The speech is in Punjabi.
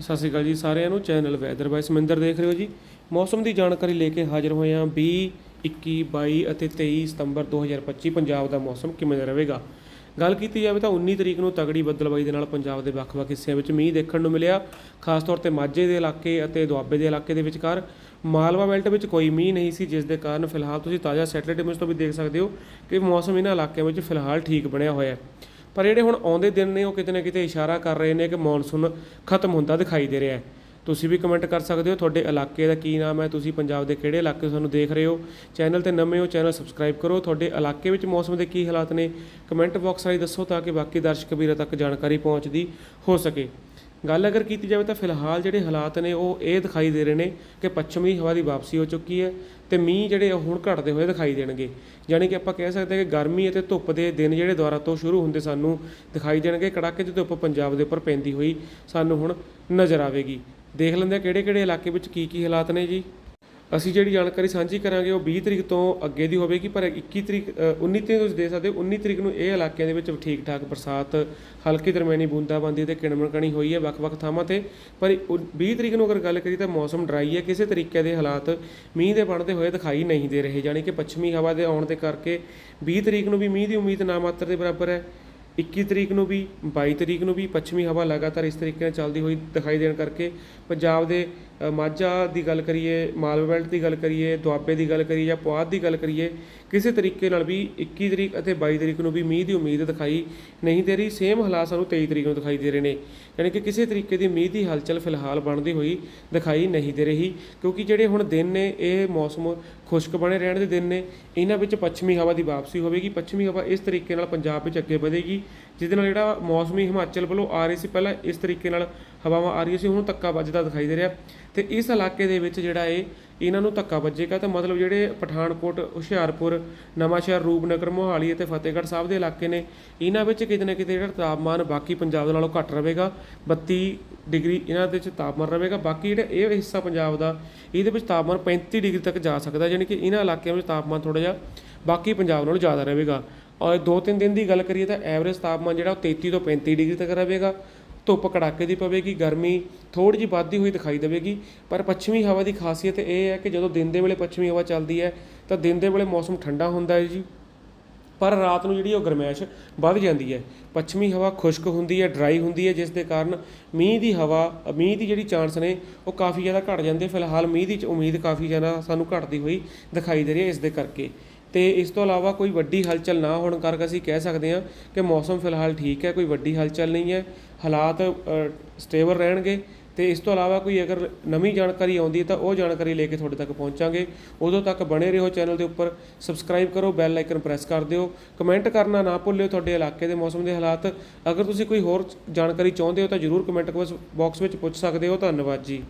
ਸਤਿ ਸ਼੍ਰੀ ਅਕਾਲ ਜੀ ਸਾਰਿਆਂ ਨੂੰ, ਚੈਨਲ ਵੈਦਰ ਬਾਈ ਸਮਿੰਦਰ ਦੇਖ ਰਹੇ ਹੋ ਜੀ। ਮੌਸਮ ਦੀ ਜਾਣਕਾਰੀ ਲੈ ਕੇ ਹਾਜ਼ਰ ਹੋਏ ਹਾਂ 20 21 22 ਅਤੇ 23 ਸਤੰਬਰ 2025 ਪੰਜਾਬ ਦਾ ਮੌਸਮ ਕਿਵੇਂ ਦਾ ਰਹੇਗਾ। ਗੱਲ ਕੀਤੀ ਜਾਵੇ ਤਾਂ 19 ਤਰੀਕ ਨੂੰ ਤਗੜੀ ਬੱਦਲਬਾਈ ਦੇ ਨਾਲ ਪੰਜਾਬ ਦੇ ਵੱਖ-ਵੱਖ ਹਿੱਸਿਆਂ ਵਿੱਚ ਮੀਂਹ ਦੇਖਣ ਨੂੰ ਮਿਲਿਆ। ਖਾਸ ਤੌਰ ਤੇ ਮਾਝੇ ਦੇ ਇਲਾਕੇ ਅਤੇ ਦੁਆਬੇ ਦੇ ਇਲਾਕੇ ਦੇ ਵਿਚਕਾਰ ਮਾਲਵਾ ਬੈਲਟ ਵਿੱਚ ਕੋਈ ਮੀਂਹ ਨਹੀਂ ਸੀ, ਜਿਸ ਦੇ ਕਾਰਨ ਫਿਲਹਾਲ ਤੁਸੀਂ ਤਾਜ਼ਾ ਸੈਟੇਲਾਈਟ ਇਮੇਜ ਤੋਂ ਵੀ ਦੇਖ ਸਕਦੇ ਹੋ ਕਿ ਮੌਸਮ ਇਹਨਾਂ ਇਲਾਕਿਆਂ ਵਿੱਚ ਫਿਲਹਾਲ ਠੀਕ ਬਣਿਆ ਹੋਇਆ ਹੈ। ਪਰ ਜਿਹੜੇ ਹੁਣ ਆਉਂਦੇ ਦਿਨ ਨੇ, ਉਹ ਕਿਤੇ ਨਾ ਕਿਤੇ ਇਸ਼ਾਰਾ ਕਰ ਰਹੇ ਨੇ ਕਿ ਮੌਨਸੂਨ ਖਤਮ ਹੁੰਦਾ ਦਿਖਾਈ ਦੇ ਰਿਹਾ ਹੈ। ਤੁਸੀਂ ਵੀ ਕਮੈਂਟ ਕਰ ਸਕਦੇ ਹੋ, ਤੁਹਾਡੇ ਇਲਾਕੇ ਦਾ ਕੀ ਨਾਮ ਹੈ, ਤੁਸੀਂ ਪੰਜਾਬ ਦੇ ਕਿਹੜੇ ਇਲਾਕੇ ਸਾਨੂੰ ਦੇਖ ਰਹੇ ਹੋ? ਚੈਨਲ ਤੇ ਨਵੇਂ ਹੋ ਚੈਨਲ ਸਬਸਕ੍ਰਾਈਬ ਕਰੋ। ਤੁਹਾਡੇ ਇਲਾਕੇ ਵਿੱਚ ਮੌਸਮ ਦੇ ਕੀ ਹਾਲਾਤ ਨੇ? ਕਮੈਂਟ ਬਾਕਸ ਰਾਹੀਂ ਦੱਸੋ ਤਾਂ ਕਿ ਬਾਕੀ ਦਰਸ਼ਕ ਵੀਰਾਂ ਤੱਕ ਜਾਣਕਾਰੀ ਪਹੁੰਚਦੀ ਹੋ ਸਕੇ। ਗੱਲ ਅਗਰ ਕੀਤੀ ਜਾਵੇ ਤਾਂ ਫਿਲਹਾਲ ਜਿਹੜੇ ਹਾਲਾਤ ਨੇ, ਉਹ ਇਹ ਦਿਖਾਈ ਦੇ ਰਹੇ ਨੇ ਕਿ ਪੱਛਮੀ ਹਵਾ ਦੀ ਵਾਪਸੀ ਹੋ ਚੁੱਕੀ ਹੈ ਤੇ ਮੀਂਹ ਜਿਹੜੇ ਉਹ ਹੁਣ ਘਟਦੇ ਹੋਏ ਦਿਖਾਈ ਦੇਣਗੇ। ਯਾਨੀ ਕਿ ਆਪਾਂ ਕਹਿ ਸਕਦੇ ਹਾਂ ਕਿ ਗਰਮੀ ਅਤੇ ਧੁੱਪ ਦੇ ਦਿਨ ਜਿਹੜੇ ਦੁਆਰਾ ਤੋਂ ਸ਼ੁਰੂ ਹੁੰਦੇ ਸਾਨੂੰ ਦਿਖਾਈ ਦੇਣਗੇ। ਕੜਾਕੇ ਦੀ ਧੁੱਪ ਪੰਜਾਬ ਦੇ ਉੱਪਰ ਪੈਂਦੀ ਹੋਈ ਸਾਨੂੰ ਹੁਣ ਨਜ਼ਰ ਆਵੇਗੀ। ਦੇਖ ਲੈਂਦੇ ਹਾਂ ਕਿਹੜੇ ਕਿਹੜੇ ਇਲਾਕੇ ਵਿੱਚ ਕੀ ਕੀ ਹਾਲਾਤ ਨੇ ਜੀ। ਅਸੀਂ ਜਿਹੜੀ ਜਾਣਕਾਰੀ ਸਾਂਝੀ ਕਰਾਂਗੇ ਉਹ 20 ਤਰੀਕ ਤੋਂ ਅੱਗੇ ਦੀ ਹੋਵੇਗੀ ਪਰ 21 ਤਰੀਕ ਅ, 19 ਤਰੀਕ ਤੁਸੀਂ ਦੇ ਸਕਦੇ ਹੋ 19 ਤਰੀਕ ਨੂੰ ਇਹ ਇਲਾਕਿਆਂ ਦੇ ਵਿੱਚ ਠੀਕ ਠਾਕ ਬਰਸਾਤ ਹਲਕੀ ਦਰਮਿਆਨੀ ਬੂੰਦਾਬਾਂਦੀ ਤੇ ਕਿਣਮਣਕਣੀ ਹੋਈ ਹੈ ਵੱਖ-ਵੱਖ ਥਾਵਾਂ ਤੇ। ਪਰ ਉ- 20 ਤਰੀਕ ਨੂੰ ਅਗਰ ਗੱਲ ਕਰੀ ਤਾਂ ਮੌਸਮ ਡਰਾਈ ਹੈ ਕਿਸੇ ਤਰੀਕੇ ਦੇ ਹਾਲਾਤ ਮੀਂਹ ਦੇ ਬਣਦੇ ਹੋਏ ਦਿਖਾਈ ਨਹੀਂ ਦੇ ਰਹੇ ਯਾਨੀ ਕਿ ਪੱਛਮੀ ਹਵਾ ਦੇ ਆਉਣ ਦੇ ਕਰਕੇ 20 ਤਰੀਕ ਨੂੰ ਵੀ ਮੀਂਹ ਦੀ ਉਮੀਦ ਨਾ ਮਾਤਰ ਦੇ ਬਰਾਬਰ ਹੈ 21 ਤਰੀਕ ਨੂੰ ਵੀ 22 ਤਰੀਕ ਨੂੰ ਵੀ ਪੱਛਮੀ ਹਵਾ ਲਗਾਤਾਰ ਇਸ ਤਰੀਕੇ ਨਾਲ ਚੱਲਦੀ ਹੋਈ ਦਿਖਾਈ ਦੇਣ ਕਰਕੇ ਪੰਜਾਬ ਦੇ ਮਾਝਾ ਦੀ ਗੱਲ ਕਰੀਏ, ਮਾਲਵਾ ਬੈਲਟ ਦੀ ਗੱਲ ਕਰੀਏ, ਦੁਆਬੇ ਦੀ ਗੱਲ ਕਰੀਏ ਜਾਂ ਪੁਆਧ ਦੀ ਗੱਲ ਕਰੀਏ, ਕਿਸੇ ਤਰੀਕੇ ਨਾਲ ਵੀ 21 ਤਰੀਕ ਅਤੇ 22 ਤਰੀਕ ਨੂੰ ਵੀ ਮੀਂਹ ਦੀ ਉਮੀਦ ਦਿਖਾਈ ਨਹੀਂ ਦੇ ਰਹੀ। ਸੇਮ ਹਾਲਾਤ ਸਾਨੂੰ 23 ਤਰੀਕ ਨੂੰ ਦਿਖਾਈ ਦੇ ਰਹੇ ਨੇ। ਯਾਨੀ ਕਿ ਕਿਸੇ ਤਰੀਕੇ ਦੀ ਮੀਂਹ ਦੀ ਹਲਚਲ ਫਿਲਹਾਲ ਬਣਦੀ ਹੋਈ ਦਿਖਾਈ ਨਹੀਂ ਦੇ ਰਹੀ, ਕਿਉਂਕਿ ਜਿਹੜੇ ਹੁਣ ਦਿਨ ਨੇ, ਇਹ ਮੌਸਮ ਖੁਸ਼ਕ ਬਣੇ ਰਹਿਣ ਦੇ ਦਿਨ ਨੇ। ਇਹਨਾਂ ਵਿੱਚ ਪੱਛਮੀ ਹਵਾ ਦੀ ਵਾਪਸੀ ਹੋਵੇਗੀ। ਪੱਛਮੀ ਹਵਾ ਇਸ ਤਰੀਕੇ ਨਾਲ ਪੰਜਾਬ ਵਿੱਚ ਅੱਗੇ ਵਧੇਗੀ। ਜਿਹਦੇ ਨਾਲ ਜਿਹੜਾ ਮੌਸਮੀ ਹਿਮਾਚਲ ਵੱਲੋਂ ਆ ਰਹੀ ਸੀ, ਪਹਿਲਾਂ ਇਸ ਤਰੀਕੇ ਨਾਲ ਹਵਾਵਾਂ ਆ ਰਹੀਆਂ ਸੀ, ਹੁਣ ਧੱਕਾ ਵੱਜਦਾ ਦਿਖਾਈ ਦੇ ਰਿਹਾ। ਤੇ ਇਸ ਇਲਾਕੇ ਦੇ ਵਿੱਚ ਜਿਹੜਾ ਇਹ, ਇਹਨਾਂ ਨੂੰ ਧੱਕਾ ਵੱਜੇਗਾ ਤਾਂ ਮਤਲਬ ਜਿਹੜੇ ਪਠਾਨਕੋਟ, ਹੁਸ਼ਿਆਰਪੁਰ, ਨਵਾਂਸ਼ਹਿਰ, ਰੂਪਨਗਰ, ਮੋਹਾਲੀ ਅਤੇ ਫਤਿਹਗੜ੍ਹ ਸਾਹਿਬ ਦੇ ਇਲਾਕੇ ਨੇ, ਇਹਨਾਂ ਵਿੱਚ ਕਿਤੇ ਨਾ ਕਿਤੇ ਜਿਹੜਾ ਤਾਪਮਾਨ ਬਾਕੀ ਪੰਜਾਬ ਦੇ ਨਾਲੋਂ ਘੱਟ ਰਹੇਗਾ 32 ਡਿਗਰੀ ਇਹਨਾਂ ਦੇ ਵਿੱਚ ਤਾਪਮਾਨ ਰਹੇਗਾ, ਬਾਕੀ ਜਿਹੜਾ ਇਹ ਹਿੱਸਾ ਪੰਜਾਬ ਦਾ, ਇਹਦੇ ਵਿੱਚ ਤਾਪਮਾਨ 35 ਡਿਗਰੀ ਤੱਕ ਜਾ ਸਕਦਾ ਯਾਨੀ ਕਿ ਇਹਨਾਂ ਇਲਾਕਿਆਂ ਵਿੱਚ ਤਾਪਮਾਨ ਥੋੜਾ ਜਿਹਾ ਬਾਕੀ ਪੰਜਾਬ ਨਾਲੋਂ ਜ਼ਿਆਦਾ ਰਹੇਗਾ। ਔਰ ਦੋ ਤਿੰਨ ਦਿਨ ਦੀ ਗੱਲ ਕਰੀਏ ਤਾਂ ਐਵਰੇਜ ਤਾਪਮਾਨ ਜਿਹੜਾ ਉਹ 33 ਤੋਂ 35 ਡਿਗਰੀ ਤੱਕ ਰਹੇਗਾ। ਧੁੱਪ ਕੜਾਕੇ ਦੀ ਪਵੇਗੀ, ਗਰਮੀ ਥੋੜੀ ਜਿਹੀ ਵੱਧਦੀ ਹੋਈ ਦਿਖਾਈ ਦੇਵੇਗੀ। ਪਰ ਪੱਛਮੀ ਹਵਾ ਦੀ ਖਾਸੀਅਤ ਇਹ ਹੈ ਕਿ ਜਦੋਂ ਦਿਨ ਦੇ ਵੇਲੇ ਪੱਛਮੀ ਹਵਾ ਚੱਲਦੀ ਹੈ, ਤਾਂ ਦਿਨ ਦੇ ਵੇਲੇ ਮੌਸਮ ਠੰਡਾ ਹੁੰਦਾ ਹੈ ਜੀ। ਪਰ ਰਾਤ ਨੂੰ ਜਿਹੜੀ ਉਹ ਗਰਮੈਸ਼ ਵੱਧ ਜਾਂਦੀ ਹੈ। ਪੱਛਮੀ ਹਵਾ ਖੁਸ਼ਕ ਹੁੰਦੀ ਹੈ ਡਰਾਈ ਹੁੰਦੀ ਹੈ, ਜਿਸ ਦੇ ਕਾਰਨ ਮੀਂਹ ਦੀ ਹਵਾ, ਮੀਂਹ ਦੀ ਜਿਹੜੀ ਚਾਂਸ ਨੇ, ਉਹ ਕਾਫੀ ਜ਼ਿਆਦਾ ਘਟ ਜਾਂਦੇ ਫਿਲਹਾਲ ਮੀਂਹ ਦੀ ਉਮੀਦ ਕਾਫੀ ਜ਼ਿਆਦਾ ਸਾਨੂੰ ਘਟਦੀ ਹੋਈ ਦਿਖਾਈ ਦੇ ਰਹੀ ਹੈ ਇਸ ਦੇ ਕਰਕੇ। ਤੇ ਇਸ ਤੋਂ ਇਲਾਵਾ ਕੋਈ ਵੱਡੀ ਹਲਚਲ ਨਾ ਹੋਣ ਕਰਕੇ ਅਸੀਂ ਕਹਿ ਸਕਦੇ ਹਾਂ ਕਿ ਮੌਸਮ ਫਿਲਹਾਲ ਠੀਕ ਹੈ, ਕੋਈ ਵੱਡੀ ਹਲਚਲ ਨਹੀਂ ਹੈ, ਹਾਲਾਤ ਸਟੇਬਲ ਰਹਿਣਗੇ ਤੇ ਇਸ ਤੋਂ ਇਲਾਵਾ ਕੋਈ ਅਗਰ ਨਵੀਂ ਜਾਣਕਾਰੀ ਆਉਂਦੀ ਹੈ ਤਾਂ ਉਹ ਜਾਣਕਾਰੀ ਲੈ ਕੇ ਤੁਹਾਡੇ ਤੱਕ ਪਹੁੰਚਾਂਗੇ। ਉਦੋਂ ਤੱਕ ਬਣੇ ਰਹੋ ਚੈਨਲ ਦੇ ਉੱਪਰ, ਸਬਸਕ੍ਰਾਈਬ ਕਰੋ, ਬੈਲ ਆਈਕਨ ਪ੍ਰੈਸ ਕਰ ਦਿਓ। ਕਮੈਂਟ ਕਰਨਾ ਨਾ ਭੁੱਲਿਓ ਤੁਹਾਡੇ ਇਲਾਕੇ ਦੇ ਮੌਸਮ ਦੇ ਹਾਲਾਤ। ਅਗਰ ਤੁਸੀਂ ਕੋਈ ਹੋਰ ਜਾਣਕਾਰੀ ਚਾਹੁੰਦੇ ਹੋ ਤਾਂ ਜਰੂਰ ਕਮੈਂਟ ਬਾਕਸ ਵਿੱਚ ਪੁੱਛ ਸਕਦੇ ਹੋ। ਧੰਨਵਾਦ ਜੀ।